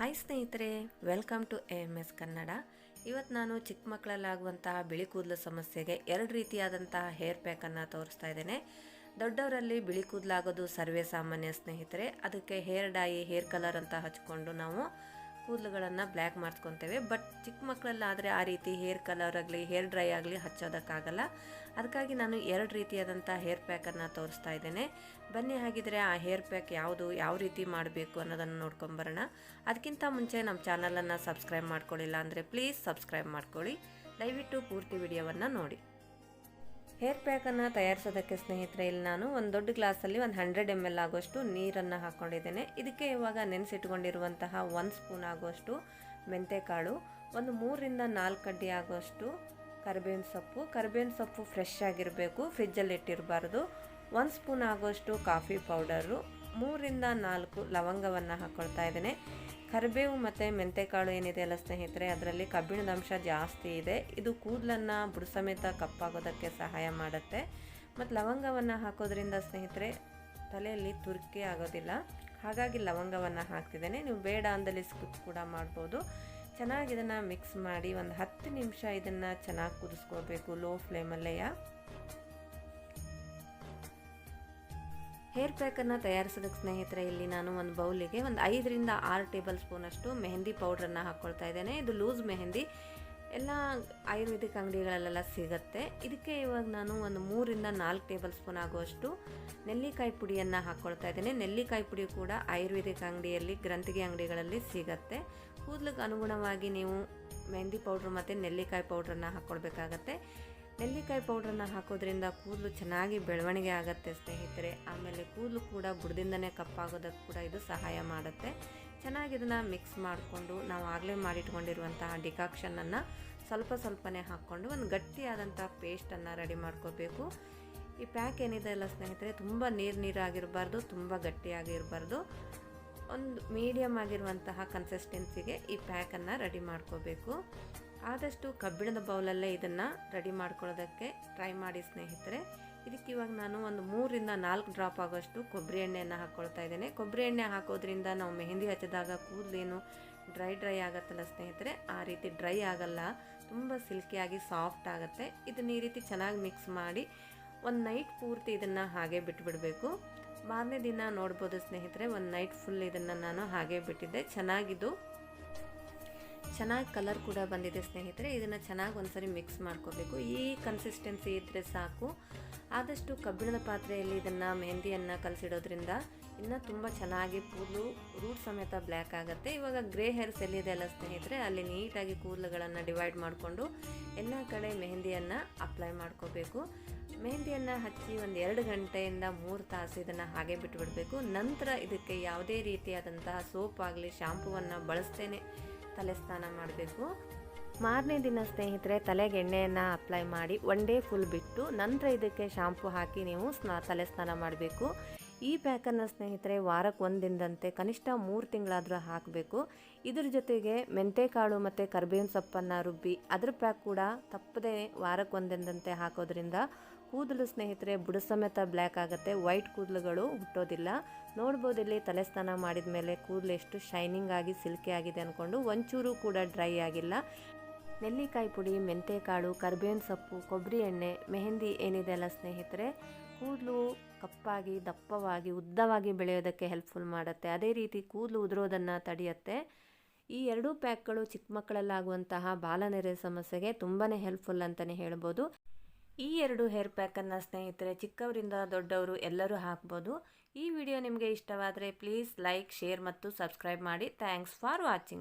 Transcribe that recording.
Hi ಸ್ನೇಹಿತರೆ welcome to A M S Kannada ಇವತ್ತು ನಾನು ಚಿಕ್ಕ ಮಕ್ಕಳಲ್ಲಾಗುವಂತಹ ಬಿಳಿ ಕೂದಲು ಸಮಸ್ಯೆಗೆ ಎರಡು ರೀತಿಯಾದಂತಹ ಹೇರ್ ಪ್ಯಾಕನ್ನು ತೋರಿಸ್ತಾ ಇದ್ದೇನೆ. ದೊಡ್ಡವರಲ್ಲಿ ಬಿಳಿ ಕೂದಲಾಗೋದು ಸರ್ವೇ ಸಾಮಾನ್ಯ ಸ್ನೇಹಿತರೆ, ಅದಕ್ಕೆ ಹೇರ್ ಡಾಯಿ ಹೇರ್ ಕಲರ್ ಅಂತ ಹಚ್ಕೊಂಡು ನಾವು ಕೂದಲುಗಳನ್ನು ಬ್ಲ್ಯಾಕ್ ಮಾಡ್ಕೊತೇವೆ ಬಟ್ ಚಿಕ್ಕ ಮಕ್ಕಳಲ್ಲಾದರೆ ಆ ರೀತಿ ಹೇರ್ ಕಲರ್ ಆಗಲಿ, ಹೇರ್ ಡ್ರೈ ಆಗಲಿ ಹಚ್ಚೋದಕ್ಕಾಗಲ್ಲ. ಅದಕ್ಕಾಗಿ ನಾನು ಎರಡು ರೀತಿಯಾದಂಥ ಹೇರ್ ಪ್ಯಾಕನ್ನು ತೋರಿಸ್ತಾ ಇದ್ದೇನೆ. ಬನ್ನಿ ಹಾಗಿದ್ರೆ ಆ ಹೇರ್ ಪ್ಯಾಕ್ ಯಾವುದು, ಯಾವ ರೀತಿ ಮಾಡಬೇಕು ಅನ್ನೋದನ್ನು ನೋಡ್ಕೊಂಬರೋಣ. ಅದಕ್ಕಿಂತ ಮುಂಚೆ ನಮ್ಮ ಚಾನಲನ್ನು ಸಬ್ಸ್ಕ್ರೈಬ್ ಮಾಡ್ಕೊಳ್ಳಿಲ್ಲ ಅಂದರೆ ಪ್ಲೀಸ್ ಸಬ್ಸ್ಕ್ರೈಬ್ ಮಾಡ್ಕೊಳ್ಳಿ ದಯವಿಟ್ಟು ಪೂರ್ತಿ ವಿಡಿಯೋವನ್ನು ನೋಡಿ. ಹೇರ್ ಪ್ಯಾಕನ್ನು ತಯಾರಿಸೋದಕ್ಕೆ ಸ್ನೇಹಿತರೆ, ಇಲ್ಲಿ ನಾನು ಒಂದು ದೊಡ್ಡ ಗ್ಲಾಸಲ್ಲಿ ಒಂದು ಹಂಡ್ರೆಡ್ ಎಂ ಎಲ್ ಆಗೋಷ್ಟು ನೀರನ್ನು ಹಾಕ್ಕೊಂಡಿದ್ದೇನೆ. ಇದಕ್ಕೆ ಇವಾಗ ನೆನೆಸಿಟ್ಕೊಂಡಿರುವಂತಹ ಒಂದು ಸ್ಪೂನ್ ಆಗೋಷ್ಟು ಮೆಂತೆಕಾಳು, ಒಂದು ಮೂರರಿಂದ ನಾಲ್ಕು ಕಡ್ಡಿ ಆಗೋಷ್ಟು ಕರಿಬೇವಿನ ಸೊಪ್ಪು. ಕರಿಬೇವಿನ ಸೊಪ್ಪು ಫ್ರೆಶ್ ಆಗಿರಬೇಕು, ಫ್ರಿಜ್ಜಲ್ಲಿ ಇಟ್ಟಿರಬಾರ್ದು. ಒಂದು ಸ್ಪೂನ್ ಆಗೋಷ್ಟು ಕಾಫಿ ಪೌಡರು ಮೂರಿಂದ ನಾಲ್ಕು ಲವಂಗವನ್ನು ಹಾಕ್ಕೊಳ್ತಾ ಇದ್ದೇನೆ. ಕರಿಬೇವು ಮತ್ತು ಮೆಂತೆಕಾಳು ಏನಿದೆ ಅಲ್ಲ ಸ್ನೇಹಿತರೆ, ಅದರಲ್ಲಿ ಕಬ್ಬಿಣದ ಅಂಶ ಜಾಸ್ತಿ ಇದೆ. ಇದು ಕೂದಲನ್ನು ಬುಡ ಸಮೇತ ಕಪ್ಪಾಗೋದಕ್ಕೆ ಸಹಾಯ ಮಾಡುತ್ತೆ. ಮತ್ತು ಲವಂಗವನ್ನು ಹಾಕೋದ್ರಿಂದ ಸ್ನೇಹಿತರೆ, ತಲೆಯಲ್ಲಿ ತುರ್ಕಿ ಆಗೋದಿಲ್ಲ. ಹಾಗಾಗಿ ಲವಂಗವನ್ನು ಹಾಕ್ತಿದ್ದೇನೆ. ನೀವು ಬೇಡ ಅಂದಲ್ಲಿ ಸ್ಕಿಪ್ ಕೂಡ ಮಾಡ್ಬೋದು. ಚೆನ್ನಾಗಿ ಇದನ್ನು ಮಿಕ್ಸ್ ಮಾಡಿ ಒಂದು ಹತ್ತು ನಿಮಿಷ ಇದನ್ನು ಚೆನ್ನಾಗಿ ಕುದಿಸ್ಕೋಬೇಕು, ಲೋ ಫ್ಲೇಮಲ್ಲೆಯ ಹೇರ್ ಪ್ಯಾಕನ್ನು ತಯಾರಿಸೋದಕ್ಕೆ ಸ್ನೇಹಿತರೆ, ಇಲ್ಲಿ ನಾನು ಒಂದು ಬೌಲಿಗೆ ಒಂದು ಐದರಿಂದ ಆರು ಟೇಬಲ್ ಸ್ಪೂನಷ್ಟು ಮೆಹಂದಿ ಪೌಡ್ರನ್ನು ಹಾಕ್ಕೊಳ್ತಾ ಇದ್ದೇನೆ. ಇದು ಲೂಸ್ ಮೆಹಂದಿ. ಎಲ್ಲ ಆಯುರ್ವೇದಿಕ್ ಅಂಗಡಿಗಳಲ್ಲೆಲ್ಲ ಸಿಗುತ್ತೆ. ಇದಕ್ಕೆ ಇವಾಗ ನಾನು ಒಂದು ಮೂರಿಂದ ನಾಲ್ಕು ಟೇಬಲ್ ಸ್ಪೂನ್ ಆಗುವಷ್ಟು ನೆಲ್ಲಿಕಾಯಿ ಪುಡಿಯನ್ನು ಹಾಕ್ಕೊಳ್ತಾ ಇದ್ದೇನೆ. ನೆಲ್ಲಿಕಾಯಿ ಪುಡಿ ಕೂಡ ಆಯುರ್ವೇದಿಕ್ ಅಂಗಡಿಯಲ್ಲಿ, ಗ್ರಂಥಿಗೆ ಅಂಗಡಿಗಳಲ್ಲಿ ಸಿಗುತ್ತೆ. ಕೂದಲಿಗೆ ಅನುಗುಣವಾಗಿ ನೀವು ಮೆಹಂದಿ ಪೌಡ್ರ್ ಮತ್ತು ನೆಲ್ಲಿಕಾಯಿ ಪೌಡ್ರನ್ನು ಹಾಕ್ಕೊಳ್ಬೇಕಾಗತ್ತೆ ನೆಲ್ಲಿಕಾಯಿ ಪೌಡ್ರನ್ನ ಹಾಕೋದ್ರಿಂದ ಕೂದಲು ಚೆನ್ನಾಗಿ ಬೆಳವಣಿಗೆ ಆಗುತ್ತೆ ಸ್ನೇಹಿತರೆ. ಆಮೇಲೆ ಕೂದಲು ಕೂಡ ಬುಡದಿಂದನೇ ಕಪ್ಪಾಗೋದಕ್ಕೆ ಕೂಡ ಇದು ಸಹಾಯ ಮಾಡುತ್ತೆ. ಚೆನ್ನಾಗಿ ಇದನ್ನು ಮಿಕ್ಸ್ ಮಾಡಿಕೊಂಡು ನಾವು ಆಗಲೇ ಮಾಡಿಟ್ಕೊಂಡಿರುವಂತಹ ಡಿಕಾಕ್ಷನನ್ನು ಸ್ವಲ್ಪ ಸ್ವಲ್ಪನೇ ಹಾಕ್ಕೊಂಡು ಒಂದು ಗಟ್ಟಿಯಾದಂಥ ಪೇಸ್ಟನ್ನು ರೆಡಿ ಮಾಡ್ಕೋಬೇಕು. ಈ ಪ್ಯಾಕ್ ಏನಿದೆ ಅಲ್ಲ ಸ್ನೇಹಿತರೆ, ತುಂಬ ನೀರು ನೀರಾಗಿರಬಾರ್ದು, ತುಂಬ ಗಟ್ಟಿಯಾಗಿರಬಾರ್ದು. ಒಂದು ಮೀಡಿಯಮ್ ಆಗಿರುವಂತಹ ಕನ್ಸಿಸ್ಟೆನ್ಸಿಗೆ ಈ ಪ್ಯಾಕನ್ನು ರೆಡಿ ಮಾಡ್ಕೋಬೇಕು. ಆದಷ್ಟು ಕಬ್ಬಿಣದ ಬೌಲಲ್ಲೇ ಇದನ್ನು ರೆಡಿ ಮಾಡ್ಕೊಳ್ಳೋದಕ್ಕೆ ಟ್ರೈ ಮಾಡಿ ಸ್ನೇಹಿತರೆ. ಇದಕ್ಕೆ ಇವಾಗ ನಾನು ಒಂದು ಮೂರರಿಂದ ನಾಲ್ಕು ಡ್ರಾಪ್ ಆಗೋಷ್ಟು ಕೊಬ್ಬರಿ ಎಣ್ಣೆಯನ್ನು ಹಾಕ್ಕೊಳ್ತಾ ಇದ್ದೇನೆ. ಕೊಬ್ಬರಿ ಎಣ್ಣೆ ಹಾಕೋದ್ರಿಂದ ನಾವು ಮೆಹಂದಿ ಹಚ್ಚಿದಾಗ ಕೂದಲೇನು ಡ್ರೈ ಡ್ರೈ ಆಗುತ್ತಲ್ಲ ಸ್ನೇಹಿತರೆ. ಆ ರೀತಿ ಡ್ರೈ ಆಗಲ್ಲ. ತುಂಬ ಸಿಲ್ಕಿಯಾಗಿ ಸಾಫ್ಟ್ ಆಗುತ್ತೆ. ಇದನ್ನ ಈ ರೀತಿ ಚೆನ್ನಾಗಿ ಮಿಕ್ಸ್ ಮಾಡಿ ಒಂದು ನೈಟ್ ಪೂರ್ತಿ ಇದನ್ನು ಹಾಗೆ ಬಿಟ್ಬಿಡಬೇಕು. ಮಾರನೇ ದಿನ ನೋಡ್ಬೋದು ಸ್ನೇಹಿತರೆ ಒಂದು ನೈಟ್ ಫುಲ್ ಇದನ್ನು ನಾನು ಹಾಗೆ ಬಿಟ್ಟಿದ್ದೆ. ಚೆನ್ನಾಗಿದ್ದು. ಚೆನ್ನಾಗಿ ಕಲರ್ ಕೂಡ ಬಂದಿದೆ ಸ್ನೇಹಿತರೆ, ಇದನ್ನು ಚೆನ್ನಾಗಿ ಒಂದ್ಸರಿ ಮಿಕ್ಸ್ ಮಾಡ್ಕೋಬೇಕು. ಈ ಕನ್ಸಿಸ್ಟೆನ್ಸಿ ಇದ್ದರೆ ಸಾಕು. ಆದಷ್ಟು ಕಬ್ಬಿಣದ ಪಾತ್ರೆಯಲ್ಲಿ ಇದನ್ನು, ಮೆಹಂದಿಯನ್ನು ಕಲಸಿಡೋದ್ರಿಂದ ಇನ್ನೂ ತುಂಬ ಚೆನ್ನಾಗಿ ಕೂದಲು ರೂಟ್ ಸಮೇತ ಬ್ಲ್ಯಾಕ್ ಆಗುತ್ತೆ. ಇವಾಗ ಗ್ರೇ ಹೇರ್ಸ್ ಎಲ್ಲಿದೆ ಅಲ್ಲ ಸ್ನೇಹಿತರೆ, ಅಲ್ಲಿ ನೀಟಾಗಿ ಕೂದಲುಗಳನ್ನು ಡಿವೈಡ್ ಮಾಡಿಕೊಂಡು ಎಲ್ಲ ಕಡೆ ಮೆಹಂದಿಯನ್ನು ಅಪ್ಲೈ ಮಾಡ್ಕೋಬೇಕು. ಮೆಹಂದಿಯನ್ನು ಹಚ್ಚಿ ಒಂದು ಎರಡು ಗಂಟೆಯಿಂದ ಮೂರು ತಾಸು ಇದನ್ನು ಹಾಗೆ ಬಿಟ್ಟುಬಿಡಬೇಕು ನಂತರ ಇದಕ್ಕೆ ಯಾವುದೇ ರೀತಿಯಾದಂತಹ ಸೋಪ್ ಆಗಲಿ ಶಾಂಪೂವನ್ನು ಬಳಸ್ತೇನೆ. ತಲೆ ಸ್ನಾನ ಮಾಡಬೇಕು. ಮಾರನೇ ದಿನ ಸ್ನೇಹಿತರೆ, ತಲೆಗೆ ಎಣ್ಣೆಯನ್ನು ಅಪ್ಲೈ ಮಾಡಿ ಒನ್ ಡೇ ಫುಲ್ ಬಿಟ್ಟು ನಂತರ ಇದಕ್ಕೆ ಶಾಂಪು ಹಾಕಿ ನೀವು ಸ್ನಾ, ತಲೆ ಸ್ನಾನ ಮಾಡಬೇಕು. ಈ ಪ್ಯಾಕನ್ನು ಸ್ನೇಹಿತರೆ, ವಾರಕ್ಕೆ ಒಂದು ದಿನದಂತೆ ಕನಿಷ್ಠ ಮೂರು ತಿಂಗಳಾದರೂ ಹಾಕಬೇಕು. ಇದ್ರ ಜೊತೆಗೆ ಮೆಂತೆಕಾಳು ಮತ್ತು ಕರ್ಬೇವಿನ ಸೊಪ್ಪನ್ನು ರುಬ್ಬಿ, ಅದ್ರ ಪ್ಯಾಕ್ ಕೂಡ ತಪ್ಪದೆ ವಾರಕ್ಕೆ ಒಂದು ದಿನದಂತೆ ಹಾಕೋದ್ರಿಂದ ಕೂದಲು ಸ್ನೇಹಿತರೆ ಬುಡ ಸಮೇತ ಬ್ಲ್ಯಾಕ್ ಆಗುತ್ತೆ, ವೈಟ್ ಕೂದಲುಗಳು ಹುಟ್ಟೋದಿಲ್ಲ. ನೋಡ್ಬೋದು ಇಲ್ಲಿ ತಲೆ ಸ್ನಾನ ಮಾಡಿದ ಮೇಲೆ ಕೂದಲು ಎಷ್ಟು ಶೈನಿಂಗ್ ಆಗಿ, ಸಿಲ್ಕಿ ಆಗಿದೆ ಅಂದ್ಕೊಂಡು ಒಂಚೂರು ಕೂಡ ಡ್ರೈ ಆಗಿಲ್ಲ. ನೆಲ್ಲಿಕಾಯಿ ಪುಡಿ, ಮೆಂತೆಕಾಳು, ಕರ್ಬೇವಿನ ಸೊಪ್ಪು, ಕೊಬ್ಬರಿ ಎಣ್ಣೆ, ಮೆಹಂದಿ ಏನಿದೆ ಅಲ್ಲ ಸ್ನೇಹಿತರೆ? ಕೂದಲು ಕಪ್ಪಾಗಿ, ದಪ್ಪವಾಗಿ, ಉದ್ದವಾಗಿ ಬೆಳೆಯೋದಕ್ಕೆ ಹೆಲ್ಪ್ಫುಲ್ ಮಾಡುತ್ತೆ. ಅದೇ ರೀತಿ ಕೂದಲು ಉದುರೋದನ್ನು ತಡೆಯುತ್ತೆ. ಈ ಎರಡೂ ಪ್ಯಾಕ್ಗಳು ಚಿಕ್ಕ ಮಕ್ಕಳಲ್ಲಾಗುವಂತಹ ಬಾಲನೆರೆ ಸಮಸ್ಯೆಗೆ ತುಂಬಾ ಹೆಲ್ಪ್ಫುಲ್ ಅಂತಲೇ ಹೇಳ್ಬೋದು. ಈ ಎರಡು ಹೇರ್ ಪ್ಯಾಕನ್ನು ಸ್ನೇಹಿತರೆ, ಚಿಕ್ಕವರಿಂದ ದೊಡ್ಡವರು ಎಲ್ಲರೂ ಹಾಕ್ಬೋದು. ಈ ವಿಡಿಯೋ ನಿಮಗೆ ಇಷ್ಟವಾದರೆ ಪ್ಲೀಸ್ ಲೈಕ್ ಶೇರ್ ಮತ್ತು ಸಬ್ಸ್ಕ್ರೈಬ್ ಮಾಡಿ. Thanks for watching